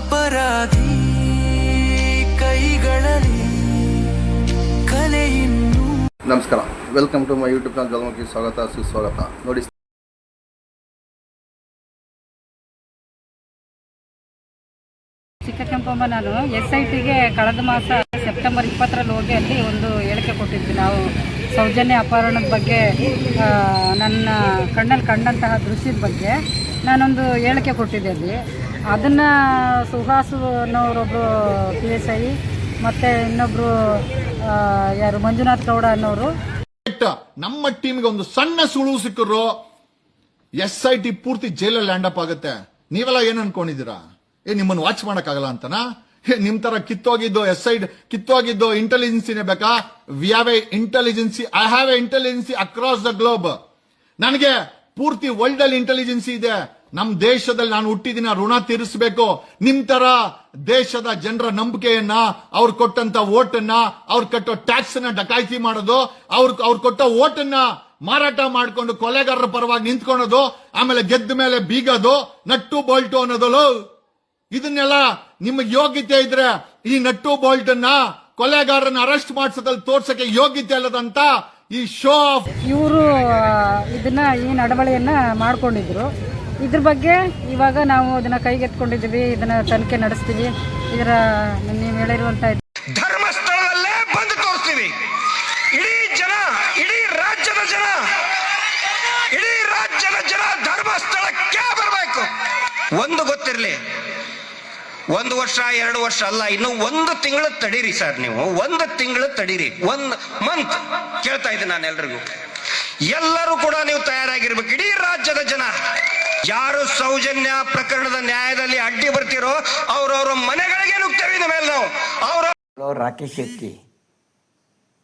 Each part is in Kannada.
ಅಪರಾಧಿ ಕೈಗಳಲ್ಲಿ ಕಲೆಯನ್ನು ನಮಸ್ಕಾರ. Welcome to my YouTube channel Jalamukhi ಸ್ವಾಗತ ಸುಸ್ವಾಗತ. ನೋಡಿ ಚಿಕ್ಕ ಕೆಂಪಮ್ಮ ನಾನು ಎಸ್ ಐ ಟಿಗೆ ಕಳೆದ ಮಾಸ ಸೆಪ್ಟೆಂಬರ್ ಇಪ್ಪತ್ತರಲ್ಲಿ ಹೋಗಿ ಅಲ್ಲಿ ಒಂದು ಹೇಳಿಕೆ ಕೊಟ್ಟಿದ್ವಿ. ನಾವು ಸೌಜನ್ಯ ಅಪಹರಣದ ಬಗ್ಗೆ ನನ್ನ ಕಣ್ಣಲ್ಲಿ ಕಂಡಂತಹ ದೃಶ್ಯದ ಬಗ್ಗೆ ನಾನೊಂದು ಹೇಳಿಕೆ ಕೊಟ್ಟಿದ್ದೆ ಅಲ್ಲಿ. ಅದನ್ನು ಸುಹಾಸು ಅನ್ನೋರೊಬ್ಬರು ಪಿ ಎಸ್ ಐ, ಮತ್ತು ಇನ್ನೊಬ್ಬರು ಯಾರು, ಮಂಜುನಾಥ್ ಗೌಡ ಅನ್ನೋರು. ನಮ್ಮ ಟೀಮ್ಗೆ ಒಂದು ಸಣ್ಣ ಸುಳು ಸಿಕ್ಕರು ಎಸ್ ಐ ಟಿ ಪೂರ್ತಿ ಜೈಲಲ್ಲಿ ಲ್ಯಾಂಡ್ ಅಪ್ ಆಗುತ್ತೆ. ನೀವೆಲ್ಲ ಏನ್ ಅನ್ಕೊಂಡಿದ್ದೀರಾ? ಏ, ನಿಮ್ಮನ್ನು ವಾಚ್ ಮಾಡಕ್ಕಾಗಲ್ಲ ಅಂತನಾ? ನಿಮ್ ತರ ಕಿತ್ತೋಗಿದ್ದು ಎಸ್ ಐ, ಕಿತ್ತೋಗಿದ್ದು ಇಂಟೆಲಿಜೆನ್ಸಿನೇ ಬೇಕಾ? We have a intelligence I have a intelligence across the globe ನನಗೆ ಪೂರ್ತಿ ವರ್ಲ್ಡ್ ಅಲ್ಲಿ ಇಂಟೆಲಿಜೆನ್ಸಿ ಇದೆ. ನಮ್ ದೇಶದಲ್ಲಿ ನಾನು ಹುಟ್ಟಿದಿನ ಋಣ ತೀರಿಸಬೇಕು. ನಿಮ್ ತರ ದೇಶದ ಜನರ ನಂಬಿಕೆಯನ್ನ, ಅವ್ರು ಕೊಟ್ಟಂತ ಓಟನ್ನ ಅವ್ರು ಕಟ್ಟೋ ಟ್ಯಾಕ್ಸ್ನ ಡಕಾಯಿತಿ ಮಾಡೋದು, ಅವ್ರ, ಅವ್ರು ಕೊಟ್ಟ ಓಟನ್ನ ಮಾರಾಟ ಮಾಡಿಕೊಂಡು ಕೊಲೆಗಾರರ ಪರವಾಗಿ ನಿಂತ್ಕೊಳೋದು, ಆಮೇಲೆ ಗೆದ್ದ ಮೇಲೆ ಬೀಗೋದು, ನಟ್ಟು ಬೋಲ್ಟು ಅನ್ನೋದಲು ಇದನ್ನೆಲ್ಲ ನಿಮ್ಮ ಯೋಗ್ಯತೆ ಇದ್ರೆ ಈ ನಟ್ಟು ಬೋಲ್ಟ್ ಅನ್ನ ಕೊಲೆಗಾರನ ಅರೆಸ್ಟ್ ಮಾಡಿಸೋದಲ್ಲಿ ತೋರ್ಸಕ್ಕೆ ಯೋಗ್ಯತೆ ಅಲ್ಲದಂತ ಈ ಶೋ ಆಫ್ ಇವರು ಇದನ್ನ, ಈ ನಡವಳಿಯನ್ನ ಮಾಡ್ಕೊಂಡಿದ್ರು. ಇದ್ರ ಬಗ್ಗೆ ಇವಾಗ ನಾವು ಅದನ್ನ ಕೈಗೆತ್ಕೊಂಡಿದ್ದೀವಿ ಇದನ್ನ ತನಿಖೆ ನಡೆಸ್ತೀವಿ. ಇದರ ನೀವು ಹೇಳಿರುವಂತ ಧರ್ಮಸ್ಥಳದಲ್ಲೇ ಬಂದು ತೋರಿಸ್ತೀವಿ. ಇಡೀ ಜನ, ಇಡೀ ರಾಜ್ಯದ ಜನ, ಇಡೀ ರಾಜ್ಯದ ಜನ ಧರ್ಮಸ್ಥಳಕ್ಕೆ ಬರಬೇಕು. ಒಂದು ಗೊತ್ತಿರಲಿ, ಒಂದು ವರ್ಷ, ಎರಡು ವರ್ಷ ಅಲ್ಲ, ಇನ್ನು ಒಂದು ತಿಂಗಳು ತಡೀರಿ ಸರ್ ನೀವು. ಒಂದು ತಿಂಗಳು ತಡೀರಿ, ಒಂದು ಮಂತ್ ಕೇಳ್ತಾ ಇದ್ದೀನಿ ನಾನು ಎಲ್ರಿಗೂ ಎಲ್ಲರೂ ಕೂಡ ನೀವು ತಯಾರಾಗಿರ್ಬೇಕು. ಇಡೀ ರಾಜ್ಯದ ಜನ. ಯಾರು ಸೌಜನ್ಯ ಪ್ರಕರಣದ ನ್ಯಾಯದಲ್ಲಿ ಅಡ್ಡಿ ಬರ್ತಿರೋ ಅವ್ರವ್ರ ಮನೆಗಳಿಗೆ ನುಗ್ತೇವೆ ಇನ್ನು ಮೇಲೆ ನಾವು ಅವ್ರ ರಾಕೇಶ್ ಶೆಟ್ಟಿ.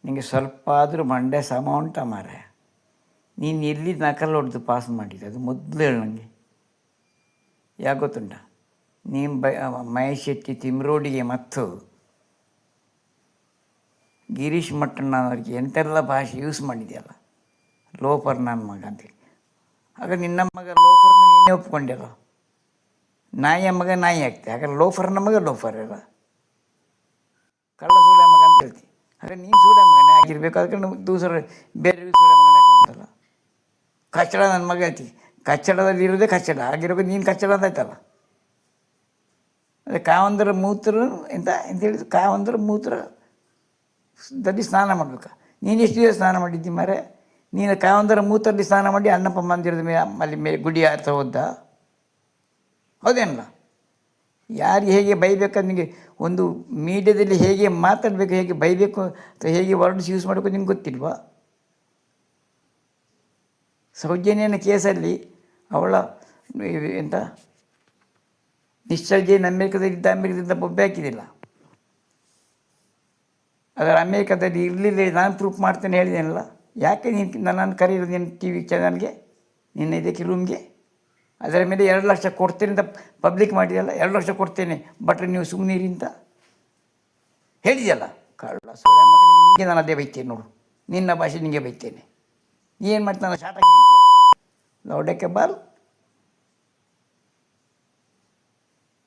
ನಿಮಗೆ ಸ್ವಲ್ಪ ಆದರೂ ಮಂಡೆ ಸಮ ಉಂಟ ಮಾರೆ ನೀನು ಎಲ್ಲಿ ನಕಲ್ ಹೊಡೆದು ಪಾಸ್ ಮಾಡಿದ್ದೆ ಅದು ಮೊದಲು ಹೇಳು ನನಗೆ ಯಾಕೆ ಗೊತ್ತುಂಟ? ನೀನು ಬ ಮಹೇಶ್ ಶೆಟ್ಟಿ ತಿಮ್ರೋಡಿಗೆ ಮತ್ತು ಗಿರೀಶ್ ಮಟ್ಟಣ್ಣನವರಿಗೆ ಎಂತೆಲ್ಲ ಭಾಷೆ ಯೂಸ್ ಮಾಡಿದೆಯಲ್ಲ? ಲೋಫರ್ ನನ್ನ ಮಗ ಅಂತೇಳಿ ಆಗ ನಿನ್ನ ಮಗ ಲೋಫರ್ನ ನೀನೇ ನಾಯಿ ಮಗ ನಾಯಿ ಆಗ್ತೀವಿ ಹಾಗಾದ್ರೆ ಲೋಫರ್ ಮಗ ಲೋಫರ್ ಇರ ಕಳ್ಳ ಸುಳ್ಳೆ ಮಗ ಅಂತ ಹೇಳ್ತಿ. ಹಾಗೆ ನೀನು ಸುಳ್ಳೆ ಮಗನೇ ಆಗಿರ್ಬೇಕು. ಅದಕ್ಕೆ ನಮಗೆ ದೂಸರ ಬೇರೆ ಸುಳ್ಳೆ ಮಗನೇ ಕಾಣ್ತಲ್ಲ ಕಚ್ಚಡ ನನ್ನ ಮಗ ಐತಿ. ಕಚ್ಚಡದಲ್ಲಿ ಇರೋದೇ ಕಚ್ಚಡ. ಆಗಿರೋ ನೀನು ಕಚ್ಚಡ ಅಂತ ಆಯ್ತಲ್ಲ. ಅದೇ ಕಾವಂದ್ರ ಮೂತ್ರ ಎಂತ ಎಂತ ಹೇಳಿದ್ರು ಕಾವಂದ್ರ ಮೂತ್ರ ದಲ್ಲಿ ಸ್ನಾನ ಮಾಡ್ಬೇಕಾ? ನೀನು ಎಷ್ಟು ದಿವಸ ಸ್ನಾನ ಮಾಡಿದ್ದಿ ಮರೆ ನೀನು ಕಾವಂದರ ಮೂತ್ರದಲ್ಲಿ ಸ್ನಾನ ಮಾಡಿ ಅಣ್ಣಪ್ಪ ಮಂದಿರದ ಮೇ ಅಲ್ಲಿ ಮೇ ಗುಡಿ ಹತ್ರ ಹೋದ ಹೌದೇನಲ್ಲ? ಯಾರಿಗೆ ಹೇಗೆ ಬೈಬೇಕು ನಿಮಗೆ ಒಂದು ಮೀಡಿಯಾದಲ್ಲಿ ಹೇಗೆ ಮಾತಾಡಬೇಕು, ಹೇಗೆ ಬೈಬೇಕು ಅಥವಾ ಹೇಗೆ ವರ್ಡ್ಸ್ ಯೂಸ್ ಮಾಡಬೇಕು ನಿಮ್ಗೆ ಗೊತ್ತಿಲ್ವಾ? ಸೌಜನ್ಯನ ಕೇಸಲ್ಲಿ ಅವಳ ಎಂತ? ನಿಶ್ಚರ್ಜೆಯನ್ನು ಅಮೇರಿಕದಲ್ಲಿದ್ದ ಅಮೇರಿಕದಿಂದ ಬೊಬ್ಬೆ ಹಾಕಿದಿಲ್ಲ ಅದರ ಅಮೇರಿಕದಲ್ಲಿ ಇರಲಿಲ್ಲ, ನಾನು ಪ್ರೂಫ್ ಮಾಡ್ತೇನೆ ಹೇಳಿದ್ದೇನಲ್ಲ ಯಾಕೆ ನೀನು ನನ್ನನ್ನು ಕರೀರು ನಿನ್ನ ಟಿ ವಿ ಚಾನಲ್ಗೆ, ನಿನ್ನ ಇದಕ್ಕೆ ರೂಮ್ಗೆ ಅದರ ಮೇಲೆ ಎರಡು ಲಕ್ಷ ಕೊಡ್ತೀನಿ ಅಂತ ಪಬ್ಲಿಕ್ ಮಾಡಿದೆಯಲ್ಲ, ಎರಡು ಲಕ್ಷ ಕೊಡ್ತೇನೆ ಬಟ್ ನೀವು ಸುಮ್ಮನಿರಿ ಅಂತ ಹೇಳಿದೆಯಲ್ಲ? ಕಳ್ಳ ಮಗನಿಗೆ ನಿಮಗೆ ನಾನು ಅದೇ ಬೈತೇನೆ ನೋಡು, ನಿನ್ನ ಭಾಷೆ ನಿಮಗೆ ಬೈತೇನೆ. ಏನು ಮಾಡ್ತೀನಿ ನಾನು ಆಗಿರ್ತೀಯ ಲೌಡಕ್ಕೆ ಬಾಲ್.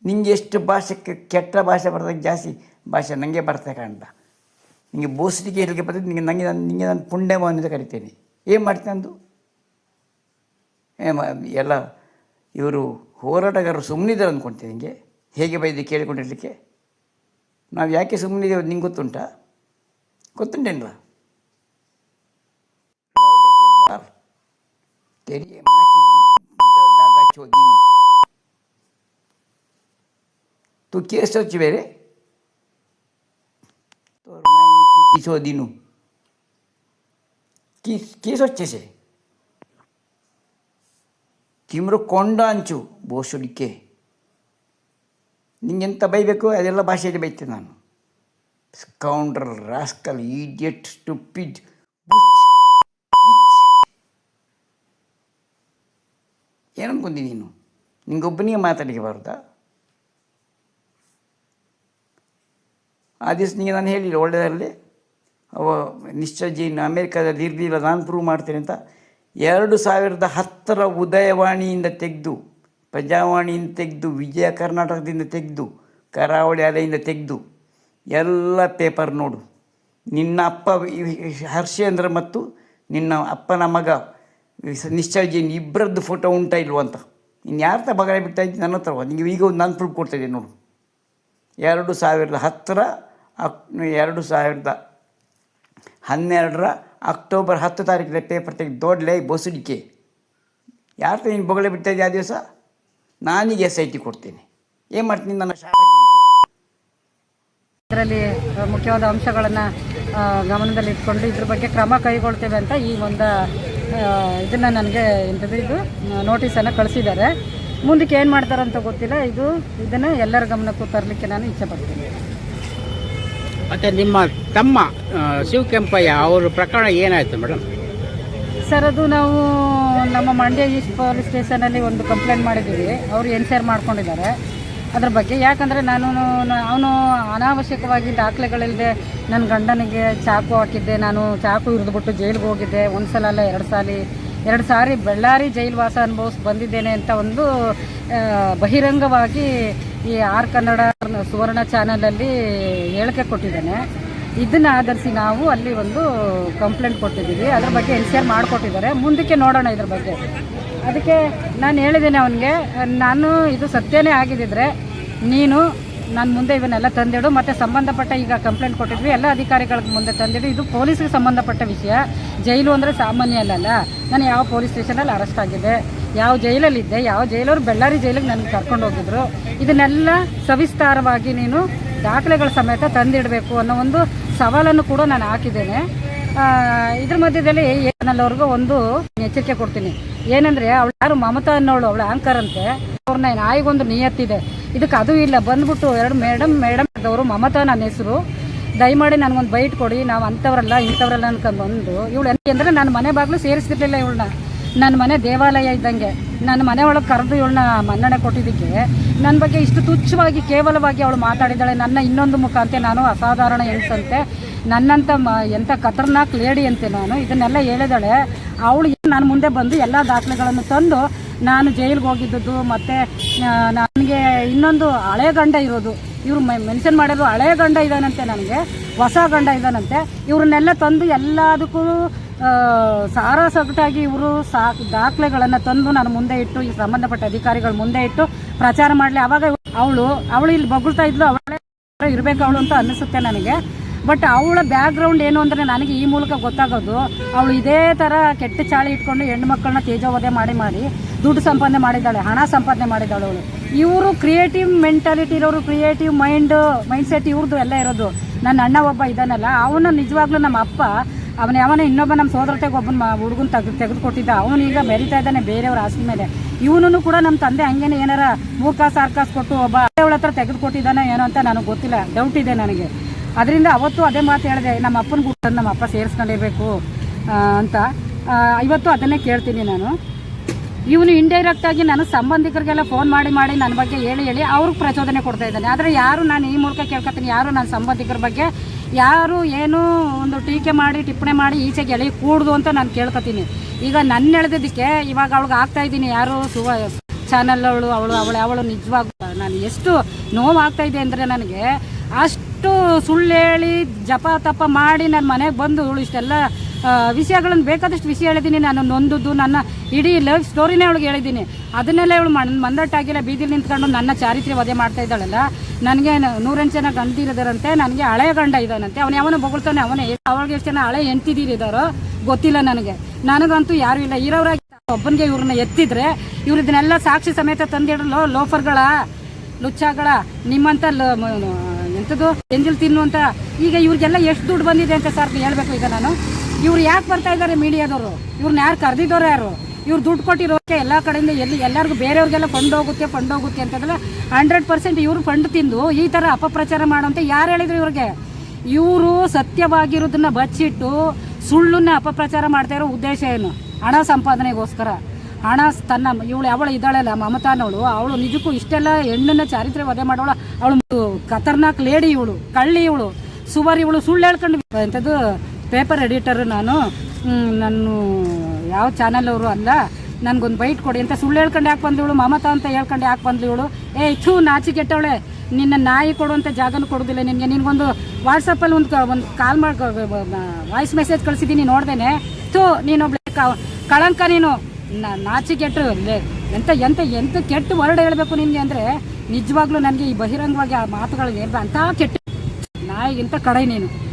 ನಿಂಗೆ ಎಷ್ಟು ಭಾಷೆ ಕೆಟ್ಟ ಭಾಷೆ ಬರ್ತದೆ, ಜಾಸ್ತಿ ಭಾಷೆ ನನಗೆ ಬರ್ತಾ ನಿಮಗೆ ಬೋಸಡಿಗೆ ಹೇಳಲಿಕ್ಕೆ ಬರ್ತದೆ ನಿಮಗೆ ನನಗೆ ನಾನು ನಿಮಗೆ ನಾನು ಪುಣ್ಯಮ ಅಂತ ಕರಿತೇನೆ. ಏನು ಏ ಎಲ್ಲ ಇವರು ಹೋರಾಟಗಾರರು ಸುಮ್ಮನಿದ್ದಾರೆ ಅಂದ್ಕೊಳ್ತೀನಿ ನಿಮಗೆ ಹೇಗೆ ಬೈದು ಕೇಳಿಕೊಂಡಿರಲಿಕ್ಕೆ? ನಾವು ಯಾಕೆ ಸುಮ್ಮನಿದ್ದೇವೆ ನಿಂಗೆ ಗೊತ್ತುಂಟಾ? ಗೊತ್ತುಂಟೇನಿಲ್ಲ ತೆರಿಗೆ ಕೇಸ್ ಹಚ್ಚಿ ಚೋದಿನು মাইনি কিছু দিনু কি কেস হচ্ছে সে ತಿಮ್ರು ಕೊಂಡ ಅಂಚು ಬೋಸುಡಿಕೆ ನಿಂಗೆಂತ ಬೈಬೇಕು ಅದೆಲ್ಲ ಭಾಷೆಯಲ್ಲಿ ಬೈತೇನೆ ನಾನು ಸ್ಕೌಂಡ್ರಲ್ ರಾಸ್ಕಲ್ ಈಡಿಯಟ್ ಸ್ಟುಪಿಡ್ ಏನನ್ಕೊಂಡಿ ನೀನು ನಿಂಗೊಬ್ಬನಿಗೆ ಮಾತಾಡಿಗೆ ಬಾರ್ದಾ ಆ ದಿವಸ ನಿಮಗೆ ನಾನು ಹೇಳಿಲ್ಲ ಒಳ್ಳೆಯದಲ್ಲಿ ಅವ ನಿಶ್ಚಯ ಇನ್ನು ಅಮೇರಿಕಾದಲ್ಲಿ ಇರಲಿಲ್ಲ ನಾನು ಪ್ರೂವ್ ಮಾಡ್ತೇನೆ ಅಂತ ಎರಡು ಸಾವಿರದ ಹತ್ತರ ಉದಯವಾಣಿಯಿಂದ ತೆಗೆದು, ಪ್ರಜಾವಾಣಿಯಿಂದ ತೆಗೆದು, ವಿಜಯ ಕರ್ನಾಟಕದಿಂದ ತೆಗೆದು, ಕರಾವಳಿ ಅಲೆಯಿಂದ ತೆಗೆದು, ಎಲ್ಲ ಪೇಪರ್ ನೋಡು. ನಿನ್ನ ಅಪ್ಪ ಹರ್ಷೇಂದ್ರ ಮತ್ತು ನಿನ್ನ ಅಪ್ಪನ ಮಗ ಜೈನ್ ಇಬ್ಬರದ್ದು ಫೋಟೋ ಉಂಟಾ ಇಲ್ವ ಅಂತ. ಇನ್ನು ಯಾರ ತ ಬಿಟ್ಟ ನನ್ನ ಹತ್ರ ನಿಮಗೆ ಈಗ ಒಂದು ನಾನು ಪ್ರೂಫ್ ಕೊಡ್ತಾ ಇದ್ದೀನಿ ನೋಡು. ಎರಡು ಸಾವಿರದ ಹತ್ತರ ಅಕ್ ಎರಡು ಸಾವಿರದ ಹನ್ನೆರಡರ ಅಕ್ಟೋಬರ್ ಹತ್ತು ತಾರೀಕಿನ ಪೇಪರ್ ತೆಗೆದು ದೊಡ್ಡಲೆ ಬೊಸುಡಿಕೆ ಯಾರು ನೀನು ಬೊಗಳೆ ಬಿಡ್ತಾ ಆ ದಿವಸ? ನಾನೀಗ ಎಸ್ ಐ ಟಿ ಕೊಡ್ತೀನಿ. ಏನು ಮಾಡ್ತೀನಿ ನನ್ನ ಅದರಲ್ಲಿ ಇದರಲ್ಲಿ ಮುಖ್ಯವಾದ ಅಂಶಗಳನ್ನು ಗಮನದಲ್ಲಿ ಇಟ್ಕೊಂಡು ಇದ್ರ ಬಗ್ಗೆ ಕ್ರಮ ಕೈಗೊಳ್ತೇವೆ ಅಂತ ಈ ಒಂದು ಇದನ್ನು ನನಗೆ ಇದು ನೋಟಿಸನ್ನು ಕಳಿಸಿದ್ದಾರೆ. ಮುಂದಕ್ಕೆ ಏನು ಮಾಡ್ತಾರಂತ ಗೊತ್ತಿಲ್ಲ. ಇದು, ಇದನ್ನು ಎಲ್ಲರ ಗಮನಕ್ಕೂ ತರಲಿಕ್ಕೆ ನಾನು ಇಚ್ಛೆ ಪಡ್ತೀನಿ. ಮತ್ತೆ ನಿಮ್ಮ ತಮ್ಮ ಶಿವಕೆಂಪಯ್ಯ ಅವ್ರ ಪ್ರಕರಣ ಏನಾಯ್ತು ಮೇಡಮ್? ಸರ್, ಅದು ನಾವು ನಮ್ಮ ಮಂಡ್ಯ ಈಸ್ಟ್ ಪೊಲೀಸ್ ಸ್ಟೇಷನಲ್ಲಿ ಒಂದು ಕಂಪ್ಲೇಂಟ್ ಮಾಡಿದ್ದೀವಿ. ಅವರು ಎನ್ಕ್ವೈರ್ ಮಾಡ್ಕೊಂಡಿದ್ದಾರೆ. ಅದ್ರ ಬಗ್ಗೆ ಯಾಕಂದರೆ ನಾನು, ಅವನು ಅನಾವಶ್ಯಕವಾಗಿ ದಾಖಲೆಗಳಿಲ್ಲದೆ ನನ್ನ ಗಂಡನಿಗೆ ಚಾಕು ಹಾಕಿದ್ದೆ. ನಾನು ಚಾಕು ಹಿಡಿದ್ಬಿಟ್ಟು ಜೈಲಿಗೆ ಹೋಗಿದ್ದೆ. ಒಂದು ಸಲ ಅಲ್ಲ, ಎರಡು ಸಾರಿ ಎರಡು ಸಾರಿ ಬಳ್ಳಾರಿ ಜೈಲು ವಾಸ ಅನುಭವಿಸಿ ಬಂದಿದ್ದೇನೆ ಅಂತ ಒಂದು ಬಹಿರಂಗವಾಗಿ ಈ ಆರ್ ಕನ್ನಡ ಸುವರ್ಣ ಚಾನಲಲ್ಲಿ ಹೇಳಿಕೆ ಕೊಟ್ಟಿದ್ದಾನೆ. ಇದನ್ನ ಆಧರಿಸಿ ನಾವು ಅಲ್ಲಿ ಒಂದು ಕಂಪ್ಲೇಂಟ್ ಕೊಟ್ಟಿದ್ದೀವಿ. ಅದ್ರ ಬಗ್ಗೆ ಎನ್ ಸಿ ಆರ್ ಮಾಡಿಕೊಟ್ಟಿದ್ದಾರೆ. ಮುಂದಕ್ಕೆ ನೋಡೋಣ ಇದ್ರ ಬಗ್ಗೆ. ಅದಕ್ಕೆ ನಾನು ಹೇಳಿದ್ದೇನೆ ಅವನಿಗೆ, ನಾನು ಇದು ಸತ್ಯನೇ ಆಗಿದ್ದಿದ್ರೆ ನೀನು, ನಾನು ಮುಂದೆ ಇವನ್ನೆಲ್ಲ ತಂದಿಡು, ಮತ್ತು ಸಂಬಂಧಪಟ್ಟ ಈಗ ಕಂಪ್ಲೇಂಟ್ ಕೊಟ್ಟಿದ್ವಿ, ಎಲ್ಲ ಅಧಿಕಾರಿಗಳ ಮುಂದೆ ತಂದಿಡು, ಇದು ಪೊಲೀಸ್ಗೆ ಸಂಬಂಧಪಟ್ಟ ವಿಷಯ. ಜೈಲು ಅಂದರೆ ಸಾಮಾನ್ಯ ಅಲ್ಲಲ್ಲ ನಾನು ಯಾವ ಪೊಲೀಸ್ ಸ್ಟೇಷನಲ್ಲಿ ಅರೆಸ್ಟ್ ಆಗಿದೆ ಯಾವ ಜೈಲಲ್ಲಿದ್ದೆ? ಯಾವ ಜೈಲವರು ಬಳ್ಳಾರಿ ಜೈಲಿಗೆ ನನಗೆ ಕರ್ಕೊಂಡು ಹೋಗಿದ್ರು? ಇದನ್ನೆಲ್ಲ ಸವಿಸ್ತಾರವಾಗಿ ನೀನು ದಾಖಲೆಗಳ ಸಮೇತ ತಂದಿಡಬೇಕು ಅನ್ನೋ ಒಂದು ಸವಾಲನ್ನು ಕೂಡ ನಾನು ಹಾಕಿದ್ದೇನೆ. ಇದ್ರ ಮಧ್ಯದಲ್ಲಿ ಏನಲ್ಲವ್ರಿಗೂ ಒಂದು ಎಚ್ಚರಿಕೆ ಕೊಡ್ತೀನಿ. ಏನಂದ್ರೆ ಅವಳು ಯಾರು ಮಮತಾ ಅನ್ನೋಳು, ಅವಳು ಆಂಕರ್ ಅಂತೆ. ಅವ್ರನ್ನ ನಾಯಿಗೊಂದು ನಿಯತ್ತಿದೆ. ಇದಕ್ಕೆ ಅದು ಇಲ್ಲ. ಬಂದ್ಬಿಟ್ಟು ಎರಡು ಮೇಡಮ್ ಮೇಡಮ್ ಅವರು ಮಮತಾ ನನ್ನ ಹೆಸರು. ದಯಮಾಡಿ ನನಗೊಂದು ಬೈಟ್ ಕೊಡಿ. ನಾವು ಅಂಥವ್ರಲ್ಲ ಇಂಥವ್ರಲ್ಲ ಅನ್ಕೊಂಡು ಬಂದು. ಇವಳು ಅಂದರೆ ನನ್ನ ಮನೆ ಬಾಗಿಲು ಸೇರಿಸ್ತಿರ್ಲಿಲ್ಲ ಇವಳನ್ನ. ನನ್ನ ಮನೆ ದೇವಾಲಯ ಇದ್ದಂಗೆ. ನನ್ನ ಮನೆ ಒಳಗೆ ಕರೆದು ಇವಳನ್ನ ಮನ್ನಣೆ ಕೊಟ್ಟಿದ್ದಕ್ಕೆ ನನ್ನ ಬಗ್ಗೆ ಇಷ್ಟು ತುಚ್ಛವಾಗಿ, ಕೇವಲವಾಗಿ ಅವಳು ಮಾತಾಡಿದ್ದಾಳೆ. ನನ್ನ ಇನ್ನೊಂದು ಮುಖ ಅಂತೆ ನಾನು ಅಸಾಧಾರಣ ಹೆಂಗಸಂತೆ ನನ್ನಂಥ ಮ ಎಂಥ ಖತರ್ನಾಕ್ ಲೇಡಿ ಅಂತೆ ನಾನು. ಇದನ್ನೆಲ್ಲ ಹೇಳಿದಾಳೆ. ಅವಳು ನಾನು ಮುಂದೆ ಬಂದು ಎಲ್ಲ ದಾಖಲೆಗಳನ್ನು ತಂದು ನಾನು ಜೈಲಿಗೆ ಹೋಗಿದ್ದದ್ದು, ಮತ್ತು ನನಗೆ ಇನ್ನೊಂದು ಹಳೆ ಗಂಡ ಇರೋದು. ಇವರು ಮೆನ್ಷನ್ ಮಾಡಿರೋ ಹಳೆ ಗಂಡ ಇದ್ದಾನಂತೆ ನನಗೆ, ಹೊಸ ಗಂಡ ಇದ್ದಾನಂತೆ. ಇವ್ರನ್ನೆಲ್ಲ ತಂದು ಎಲ್ಲದಕ್ಕೂ ಸಾರಾ ಸಾರ ಸಗಟಾಗಿ ಇವರು ಸಾಕ್ ದಾಖಲೆಗಳನ್ನು ತಂದು ನಾನು ಮುಂದೆ ಇಟ್ಟು, ಈ ಸಂಬಂಧಪಟ್ಟ ಅಧಿಕಾರಿಗಳ ಮುಂದೆ ಇಟ್ಟು ಪ್ರಚಾರ ಮಾಡಲಿ. ಅವಾಗ ಅವಳು ಅವಳು ಇಲ್ಲಿ ಬೊಗಳ್ತಾ ಇದ್ಲು, ಅವಳೇ ಇರಬೇಕು ಅವಳು ಅಂತ ಅನ್ನಿಸುತ್ತೆ ನನಗೆ. ಬಟ್ ಅವಳ ಬ್ಯಾಕ್ಗ್ರೌಂಡ್ ಏನು ಅಂದರೆ ನನಗೆ ಈ ಮೂಲಕ ಗೊತ್ತಾಗೋದು, ಅವಳು ಇದೇ ಥರ ಕೆಟ್ಟ ಚಾಳಿ ಇಟ್ಕೊಂಡು ಹೆಣ್ಣು ಮಕ್ಕಳನ್ನ ತೇಜೋವಧೆ ಮಾಡಿ ಮಾಡಿ ದುಡ್ಡು ಸಂಪಾದನೆ ಮಾಡಿದ್ದಾಳೆ, ಹಣ ಸಂಪಾದನೆ ಮಾಡಿದ್ದಾಳೆ ಅವಳು. ಇವರು ಕ್ರಿಯೇಟಿವ್ ಮೆಂಟಾಲಿಟಿ ಇರೋರು ಕ್ರಿಯೇಟಿವ್ ಮೈಂಡ್ ಮೈಂಡ್ಸೆಟ್ ಇವ್ರದ್ದು ಎಲ್ಲ ಇರೋದು. ನನ್ನ ಅಣ್ಣ ಒಬ್ಬ ಇದ್ದಾನಲ್ಲ, ಅವನು ನಿಜವಾಗ್ಲೂ ನಮ್ಮ ಅಪ್ಪ, ಅವನ ಯಾವನ ಇನ್ನೊಬ್ಬ ನಮ್ಮ ಸೋದರತೆಗೆ ಒಬ್ಬನ ಹುಡುಗನ ತೆಗೆದು, ತೆಗೆದುಕೊಟ್ಟಿದ್ದ. ಅವನು ಈಗ ಬೆರಿತಾ ಇದ್ದಾನೆ ಬೇರೆಯವ್ರ ಆಸ್ತಿ ಮೇಲೆ. ಇವನು ಕೂಡ ನಮ್ಮ ತಂದೆ ಹಂಗೇನೆ ಏನಾರ ಮೂಕ ಸಾರ್ಕಾಸ್ ಕೊಟ್ಟು ಒಬ್ಬ ಅವಳ ಹತ್ರ ತೆಗೆದುಕೊಟ್ಟಿದ್ದಾನೆ ಏನೋ ಅಂತ ನನಗೆ ಗೊತ್ತಿಲ್ಲ. ಡೌಟ್ ಇದೆ ನನಗೆ. ಅದರಿಂದ ಅವತ್ತು ಅದೇ ಮಾತು ಹೇಳಿದೆ, ನಮ್ಮ ಅಪ್ಪನ ಕೂಡ ನಮ್ಮ ಅಪ್ಪ ಸೇರಿಸ್ಕೊಂಡಿರ್ಬೇಕು ಅಂತ. ಇವತ್ತು ಅದನ್ನೇ ಕೇಳ್ತೀನಿ ನಾನು. ಇವನು ಇಂಡೈರೆಕ್ಟ್ ಆಗಿ ನನ್ನ ಸಂಬಂಧಿಕರಿಗೆಲ್ಲ ಫೋನ್ ಮಾಡಿ ಮಾಡಿ ನನ್ನ ಬಗ್ಗೆ ಹೇಳಿ ಹೇಳಿ ಅವ್ರಿಗೆ ಪ್ರಚೋದನೆ ಕೊಡ್ತಾ ಇದ್ದಾನೆ. ಆದರೆ ಯಾರು ನಾನು ಈ ಮೂಲಕ ಕೇಳ್ಕೊತೀನಿ, ಯಾರು ನನ್ನ ಸಂಬಂಧಿಕರ ಬಗ್ಗೆ, ಯಾರು ಏನು ಒಂದು ಟೀಕೆ ಮಾಡಿ, ಟಿಪ್ಪಣಿ ಮಾಡಿ ಈಚೆಗೆ ಎಳಿ ಕೂಡ್ದು ಅಂತ ನಾನು ಕೇಳ್ಕೊತೀನಿ. ಈಗ ನನ್ನ ಎಳೆದಿದ್ದಕ್ಕೆ ಇವಾಗ ಅವ್ಳಿಗೆ ಆಗ್ತಾ ಇದ್ದೀನಿ, ಯಾರು ಸುವ ಚಾನಲ್ ಅವಳು ಅವಳು ಅವಳು ಅವಳು ನಿಜವಾಗ ನಾನು ಎಷ್ಟು ನೋವಾಗ್ತಾ ಇದೆ ಅಂದರೆ ನನಗೆ ಅಷ್ಟು ಸುಳ್ಳು ಹೇಳಿ ಜಪ ತಪ ಮಾಡಿ ನನ್ನ ಮನೆಗೆ ಬಂದು ಇಷ್ಟೆಲ್ಲ ವಿಷಯಗಳನ್ನು ಬೇಕಾದಷ್ಟು ವಿಷಯ ಹೇಳಿದ್ದೀನಿ. ನಾನು ನೊಂದದ್ದು ನನ್ನ ಇಡೀ ಲೈಫ್ ಸ್ಟೋರಿನೇ ಅವಳಿಗೆ ಹೇಳಿದ್ದೀನಿ. ಅದನ್ನೆಲ್ಲ ಇವಳು ಮನ್ ಮಂದಟ್ಟಾಗಿಲ್ಲ ಬೀದಿಲಿ ನಿಂತ್ಕೊಂಡು ನನ್ನ ಚಾರಿತ್ರ್ಯ ವಧೆ ಮಾಡ್ತಾ ಇದ್ದಾಳಲ್ಲ. ನನಗೆ ನೂರೆಂಟು ಜನ ಗಂಡಿರದರಂತೆ ನನಗೆ ಹಳೆ ಗಂಡ ಇದ್ದಾನಂತೆ. ಅವನು ಯಾವನೋ ಬೊಗಳ್ತಾನೆ, ಅವನೇ. ಅವಳಿಗೆ ಎಷ್ಟು ಜನ ಹಳೆ ಇದ್ದಾರೋ ಗೊತ್ತಿಲ್ಲ ನನಗೆ. ನನಗಂತೂ ಯಾರೂ ಇಲ್ಲ. ಇರೋರಾಗಿ ಒಬ್ಬನಿಗೆ ಇವ್ರನ್ನ ಎತ್ತಿದ್ರೆ, ಇವ್ರು ಇದನ್ನೆಲ್ಲ ಸಾಕ್ಷಿ ಸಮೇತ ತಂದಿಡಲು ಲೋಫರ್ಗಳ ಲುಚ್ಚಾಗಳ, ನಿಮ್ಮಂತ ಎಂಥದ್ದು ಎಂಜಲ್ ತಿನ್ನುವಂತ, ಈಗ ಇವ್ರಿಗೆಲ್ಲ ಎಷ್ಟು ದುಡ್ಡು ಬಂದಿದೆ ಅಂತ ಸರ್ ಹೇಳ್ಬೇಕು ಈಗ ನಾನು? ಇವ್ರು ಯಾಕೆ ಬರ್ತಾ ಇದ್ದಾರೆ ಮೀಡಿಯಾದವರು? ಇವ್ರನ್ನ ಯಾರು ಕರೆದಿದ್ದವ್ರು ಯಾರು? ಇವ್ರು ದುಡ್ಡು ಕೊಟ್ಟಿರೋಕೆ ಎಲ್ಲ ಕಡೆಯಿಂದ ಎಲ್ಲಿ ಎಲ್ಲರಿಗೂ ಬೇರೆಯವ್ರಿಗೆಲ್ಲ ಫಂಡ್ ಹೋಗುತ್ತೆ ಫಂಡ್ ಹೋಗುತ್ತೆ ಅಂತಂದ್ರೆ ಹಂಡ್ರೆಡ್ ಪರ್ಸೆಂಟ್ ಇವ್ರು ಫಂಡ್ ತಿಂದು ಈ ಥರ ಅಪಪ್ರಚಾರ ಮಾಡೋಂತ ಯಾರು ಹೇಳಿದ್ರು ಇವ್ರಿಗೆ? ಇವರು ಸತ್ಯವಾಗಿರೋದನ್ನ ಬಚ್ಚಿಟ್ಟು ಸುಳ್ಳನ್ನ ಅಪಪ್ರಚಾರ ಮಾಡ್ತಾ ಇರೋ ಉದ್ದೇಶ ಏನು? ಹಣ ಸಂಪಾದನೆಗೋಸ್ಕರ. ಹಣ ತನ್ನ ಇವಳು ಅವಳು ಇದ್ದಾಳಲ್ಲ, ಮಮತಾನವಳು, ಅವಳು ನಿಜಕ್ಕೂ ಇಷ್ಟೆಲ್ಲ ಹೆಣ್ಣನ್ನ ಚಾರಿತ್ರ್ಯ ವಧೆ ಮಾಡೋಳು ಅವಳು ಖತರ್ನಾಕ್ ಲೇಡಿ ಇವಳು, ಕಳ್ಳಿ ಇವಳು, ಸುವರ್ ಇವಳು, ಸುಳ್ಳು ಹೇಳ್ಕೊಂಡು ಎಂಥದ್ದು ಪೇಪರ್ ಎಡಿಟರ್ ನಾನು. ನನ್ನ ನಾನು ಯಾವ ಚಾನಲ್ ಅವರು ಅಲ್ಲ. ನನಗೊಂದು ಬೈಟ್ ಕೊಡಿ ಅಂತ ಸುಳ್ಳು ಹೇಳ್ಕೊಂಡು, ಯಾಕೆ ಬಂದಿವಳು ಮಮತಾ ಅಂತ ಹೇಳ್ಕೊಂಡು, ಯಾಕೆ ಬಂದ್ಲು ಇವಳು? ಏ, ಥೂ ನಾಚಿ ಕೆಟ್ಟವಳೆ. ನಿನ್ನ ನಾಯಿ ಕೊಡುವಂಥ ಜಾಗನೂ ಕೊಡೋದಿಲ್ಲ ನಿಮಗೆ ನಿನಗೊಂದು ವಾಟ್ಸಪ್ಪಲ್ಲಿ ಒಂದು ಒಂದು ಕಾಲ್ ಮಾಡಿ ವಾಯ್ಸ್ ಮೆಸೇಜ್ ಕಳಿಸಿದ್ದೀನಿ, ನೋಡ್ದೇನೆ. ಥೂ, ನೀನೊಬ್ಳೆ ಕಳಂಕ ನೀನು. ನಾಚಿ ಕೆಟ್ಟರು ಲೇ- ಎಂತ ಎಂತ ಎಂತ ಕೆಟ್ಟ ವರ್ಡ್ ಹೇಳಬೇಕು ನಿನಗೆ ಅಂದರೆ, ನಿಜವಾಗ್ಲೂ ನನಗೆ ಈ ಬಹಿರಂಗವಾಗಿ ಆ ಮಾತುಗಳಿಗೆ ಅಂತ ಕೆಟ್ಟ ನಾಯಿಗಿಂತ ಕಡೆ ನೀನು.